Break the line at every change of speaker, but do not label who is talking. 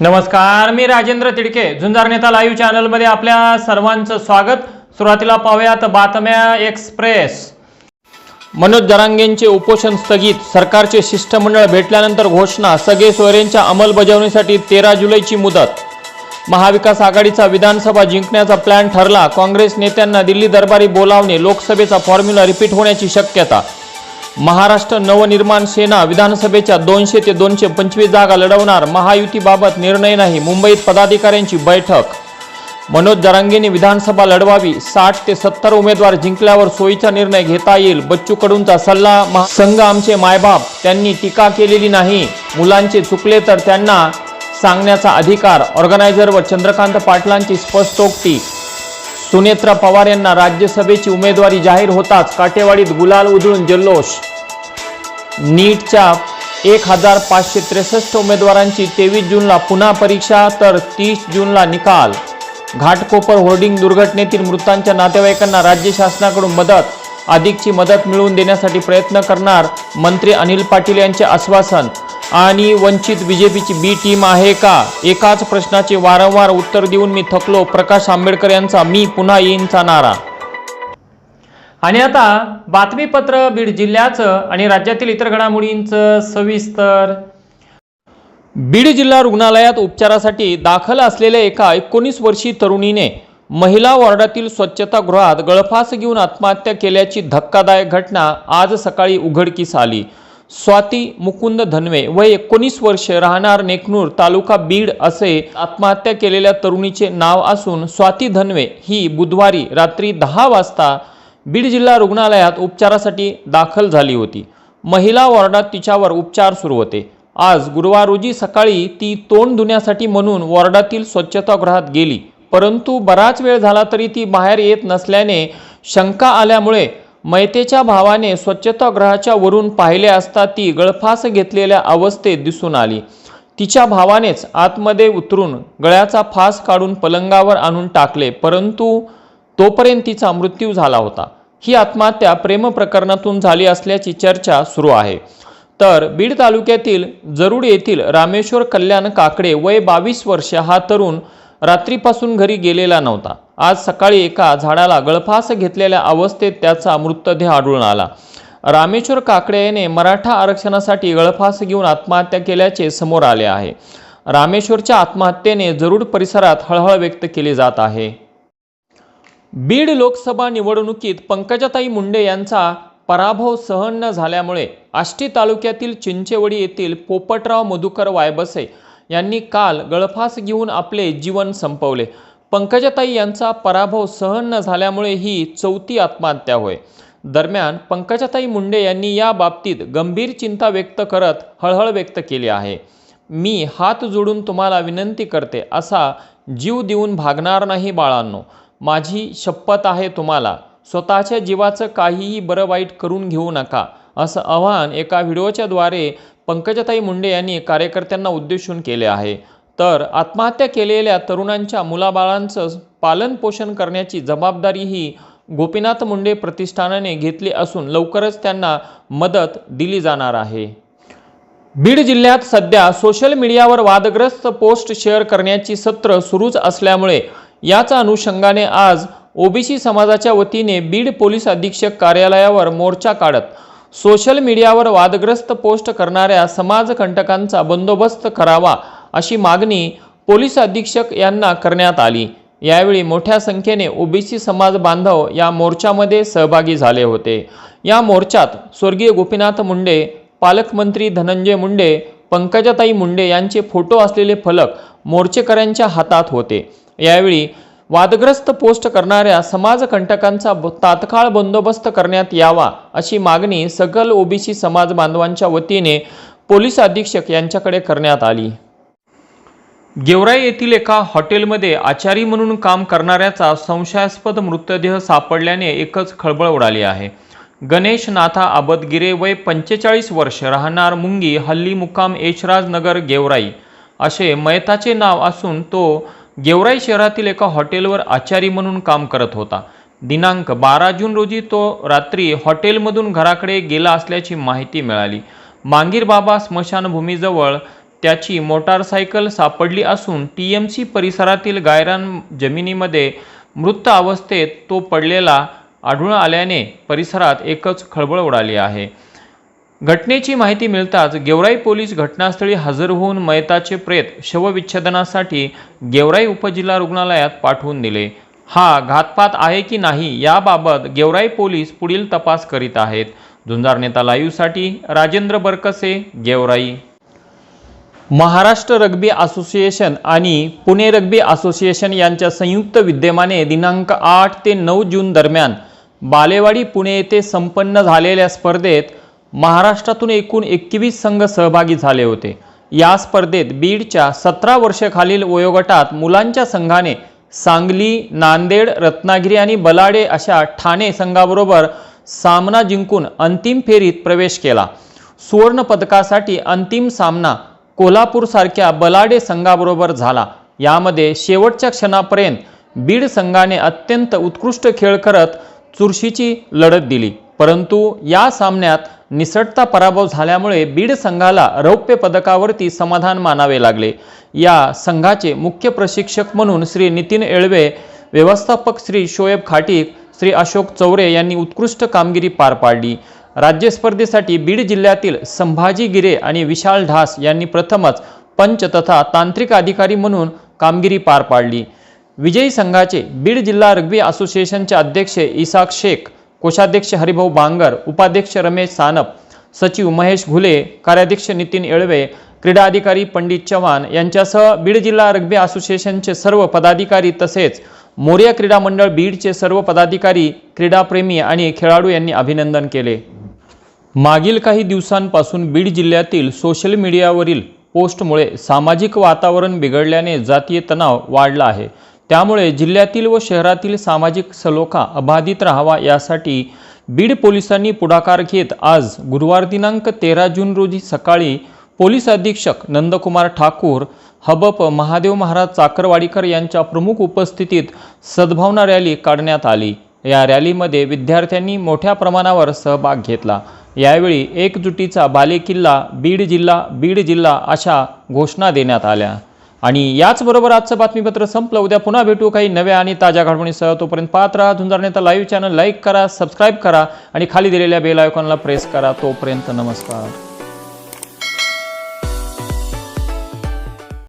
नमस्कार मी राजेंद्र तिडके. झुंजार नेता लाईव्ह चॅनलमध्ये आपल्या सर्वांचं स्वागत. सुरुवातीला पाहूयात बातम्या एक्सप्रेस. मनोज जरांगेंचे उपोषण स्थगित. सरकारचे शिष्टमंडळ भेटल्यानंतर घोषणा. सगळे सोयरेंच्या अंमलबजावणीसाठी तेरा जुलैची मुदत. महाविकास आघाडीचा विधानसभा जिंकण्याचा प्लॅन ठरला. काँग्रेस नेत्यांना दिल्ली दरबारी बोलावणे लोकसभेचा फॉर्म्युला रिपीट होण्याची शक्यता. महाराष्ट्र नवनिर्माण सेना विधानसभेच्या दोनशे ते दोनशे पंचवीस जागा लढवणार महायुतीबाबत निर्णय नाही मुंबईत पदाधिकाऱ्यांची बैठक. मनोज जरांगेंनी विधानसभा लढवावी साठ ते सत्तर उमेदवार जिंकल्यावर सोयीचा निर्णय घेता येईल बच्चू कडूंचा सल्ला महा- संघ आमचे मायबाप त्यांनी टीका केलेली नाही मुलांचे चुकले तर त्यांना सांगण्याचा अधिकार ऑर्गनायझरवर चंद्रकांत पाटलांची स्पष्टोक्ती सुनेत्रा पवार यांना राज्यसभेची उमेदवारी जाहीर होताच काटेवाडीत गुलाल उधळून जल्लोष. नीटच्या एक हजार पाचशे त्रेसष्ट उमेदवारांची तेवीस जूनला पुन्हा परीक्षा तर तीस जूनला निकाल. घाटकोपर होर्डिंग दुर्घटनेतील मृतांच्या नातेवाईकांना राज्य शासनाकडून मदत. अधिकची मदत मिळवून देण्यासाठी प्रयत्न करणार मंत्री अनिल पाटील यांचे आश्वासन. आणि वंचित बीजेपीची बी टीम आहे का? एकाच प्रश्नाचे वारंवार उत्तर देऊन मी थकलो प्रकाश आंबेडकर यांचा मी पुन्हा येईनचा नारा. आणि आता बातमीपत्र बीड जिल्ह्याचं आणि राज्यातील इतर घडामोडींचं सविस्तर. बीड जिल्हा रुग्णालयात उपचारासाठी दाखल असलेल्या एका एकोणीस वर्षी तरुणीने महिला वॉर्डातील स्वच्छतागृहात गळफास घेऊन आत्महत्या केल्याची धक्कादायक घटना आज सकाळी उघडकीस आली. स्वाती मुकुंद धनवे वय एकोणीस वर्ष राहणार नेकनूर तालुका बीड असे आत्महत्या केलेल्या तरुणीचे नाव असून स्वाती धनवे ही बुधवारी रात्री दहा वाजता बीड जिल्हा रुग्णालयात उपचारासाठी दाखल झाली होती. महिला वॉर्डात तिच्यावर उपचार सुरू होते. आज गुरुवार रोजी सकाळी ती तोंड धुण्यासाठी म्हणून वॉर्डातील स्वच्छतागृहात गेली. परंतु बराच वेळ झाला तरी ती बाहेर येत नसल्याने शंका आल्यामुळे मैतेच्या भावाने स्वच्छतागृहाच्या वरून पाहिले असता ती गळफास घेतलेल्या अवस्थेत दिसून आली. तिच्या भावानेच आतमध्ये उतरून गळ्याचा फास काढून पलंगावर आणून टाकले परंतु तोपर्यंत तिचा मृत्यू झाला होता. ही आत्महत्या प्रेम प्रकरणातून झाली असल्याची चर्चा सुरू आहे. तर बीड तालुक्यातील जरुड येथील रामेश्वर कल्याण काकडे वय बावीस वर्ष हा तरुण रात्रीपासून घरी गेलेला नव्हता. आज सकाळी एका झाडाला गळफास घेतलेल्या अवस्थेत त्याचा मृतदेह आढळून आला. रामेश्वर काकडे याने मराठा आरक्षणासाठी गळफास घेऊन आत्महत्या केल्याचे समोर आले आहे. रामेश्वरच्या आत्महत्येने जरूर परिसरात हळहळ व्यक्त केली जात आहे. बीड लोकसभा निवडणुकीत पंकजाताई मुंडे यांचा पराभव सहन न झाल्यामुळे आष्टी तालुक्यातील चिंचेवडी येथील पोपटराव मधुकर वायबसे यांनी काल गळफास घेऊन आपले जीवन संपवले. पंकजाताई यांचा पराभव सहन न झाल्यामुळे ही चौथी आत्महत्या होय. दरम्यान पंकजाताई मुंडे यांनी या बाबतीत गंभीर चिंता व्यक्त करत हळहळ व्यक्त केली आहे. मी हात जोडून तुम्हाला विनंती करते असा जीव देऊन भागणार नाही बाळांनो. माझी शपथ आहे तुम्हाला. स्वतःच्या जीवाचं काहीही बरं वाईट करून घेऊ नका असं आवाहन एका व्हिडिओच्याद्वारे पंकजाताई मुंडे यांनी कार्यकर्त्यांना उद्देशून केले आहे. तर आत्महत्या केलेल्या तरुणांच्या मुलाबाळांचं पालनपोषण करण्याची जबाबदारी ही गोपीनाथ मुंडे प्रतिष्ठानाने घेतली असून लवकरच त्यांना मदत दिली जाणार आहे. बीड जिल्ह्यात सध्या सोशल मीडियावर वादग्रस्त पोस्ट शेअर करण्याची सत्र सुरूच असल्यामुळे याच अनुषंगाने आज ओबीसी समाजाच्या वतीने बीड पोलीस अधीक्षक कार्यालयावर मोर्चा काढत सोशल मीडियावर वादग्रस्त पोस्ट करणाऱ्या समाजकंटकांचा बंदोबस्त करावा अशी मागणी पोलीस अधीक्षक यांना करण्यात आली. यावेळी मोठ्या संख्येने ओबीसी समाज बांधव या मोर्चामध्ये सहभागी झाले होते. या मोर्चात स्वर्गीय गोपीनाथ मुंडे पालकमंत्री धनंजय मुंडे पंकजाताई मुंडे यांचे फोटो असलेले फलक मोर्चेकऱ्यांच्या हातात होते. यावेळी वादग्रस्त पोस्ट करणाऱ्या समाजकंटकांचा ब- तात्काळ बंदोबस्त करण्यात यावा अशी मागणी सकल ओबीसी समाज बांधवांच्या वतीने पोलीस अधीक्षक यांच्याकडे करण्यात आली. गेवराई येथील एका हॉटेलमध्ये आचारी म्हणून काम करणाऱ्याचा संशयास्पद मृतदेह सापडल्याने एकच खळबळ उडाली आहे. गणेश नाथा आबदगिरे वय पंचेचाळीस वर्ष राहणार मुंगी हल्ली मुक्काम नगर गेवराई. असे मयताचे नाव असून तो गेवराई शहरातील एका हॉटेलवर आचारी म्हणून काम करत होता. दिनांक बारा जून रोजी तो रात्री हॉटेलमधून घराकडे गेला असल्याची माहिती मिळाली. मांगीर बाबा स्मशानभूमीजवळ त्याची मोटारसायकल सापडली असून टी एम सी परिसरातील गायरान जमिनीमध्ये मृत अवस्थेत तो पडलेला आढळून आल्याने परिसरात एकच खळबळ उडाली आहे. घटनेची माहिती मिळताच गेवराई पोलीस घटनास्थळी हजर होऊन मयताचे प्रेत शवविच्छेदनासाठी गेवराई उपजिल्हा रुग्णालयात पाठवून दिले. हा घातपात आहे की नाही याबाबत गेवराई पोलीस पुढील तपास करीत आहेत. झुंजार नेता लाईव्हसाठी राजेंद्र बरकसे गेवराई. महाराष्ट्र रग्बी असोसिएशन आणि पुणे रग्बी असोसिएशन यांच्या संयुक्त विद्यमाने दिनांक आठ ते नऊ जून दरम्यान बालेवाडी पुणे येथे संपन्न झालेल्या स्पर्धेत महाराष्ट्रातून एकूण एकवीस संघ सहभागी झाले होते. या स्पर्धेत बीडच्या सतरा वर्षाखालील वयोगटात मुलांच्या संघाने सांगली नांदेड रत्नागिरी आणि बलाडे अशा ठाणे संघाबरोबर सामना जिंकून अंतिम फेरीत प्रवेश केला. सुवर्ण पदकासाठी अंतिम सामना कोल्हापूरसारख्या बलाडे संघाबरोबर झाला. यामध्ये शेवटच्या क्षणापर्यंत बीड संघाने अत्यंत उत्कृष्ट खेळ करत चुरशीची लढत दिली. परंतु या सामन्यात निसटता पराभव झाल्यामुळे बीड संघाला रौप्य पदकावरती समाधान मानावे लागले. या संघाचे मुख्य प्रशिक्षक म्हणून श्री नितीन एळवे व्यवस्थापक श्री शोएब खाटीक श्री अशोक चौरे यांनी उत्कृष्ट कामगिरी पार पाडली. राज्य स्पर्धेसाठी बीड जिल्ह्यातील संभाजी गिरे आणि विशाल ढास यांनी प्रथमच पंच तथा तांत्रिक अधिकारी म्हणून कामगिरी पार पाडली. विजयी संघाचे बीड जिल्हा रग्बी असोसिएशनचे अध्यक्ष इसाक शेख कोषाध्यक्ष हरिभाऊ बांगर उपाध्यक्ष रमेश सानप सचिव महेश घुले कार्याध्यक्ष नितीन येळवे क्रीडा अधिकारी पंडित चव्हाण यांच्यासह बीड जिल्हा रग्बी असोसिएशनचे सर्व पदाधिकारी तसेच मोर्या क्रीडा मंडळ बीडचे सर्व पदाधिकारी क्रीडाप्रेमी आणि खेळाडू यांनी अभिनंदन केले. मागील काही दिवसांपासून बीड जिल्ह्यातील सोशल मीडियावरील पोस्टमुळे सामाजिक वातावरण बिघडल्याने जातीय तणाव वाढला आहे. त्यामुळे जिल्ह्यातील व शहरातील सामाजिक सलोखा अबाधित राहावा यासाठी बीड पोलिसांनी पुढाकार घेत आज गुरुवार दिनांक तेरा जून रोजी सकाळी पोलीस अधीक्षक नंदकुमार ठाकूर हबप महादेव महाराज चाकरवाडीकर यांच्या प्रमुख उपस्थितीत सद्भावना रॅली काढण्यात आली. या रॅलीमध्ये विद्यार्थ्यांनी मोठ्या प्रमाणावर सहभाग घेतला. यावेळी एकजुटीचा बालेकिल्ला बीड जिल्हा बीड जिल्हा अशा घोषणा देण्यात आल्या. आणि याचबरोबर आजचं बातमीपत्र संपलं. उद्या पुन्हा भेटू काही नव्या आणि ताज्या घडवणीसह तोपर्यंत पाहत राहा झुंजार लाईव्ह चॅनल. लाईक करा सबस्क्राईब करा आणि खाली दिलेल्या बेल आयकॉनला प्रेस करा. तोपर्यंत नमस्कार.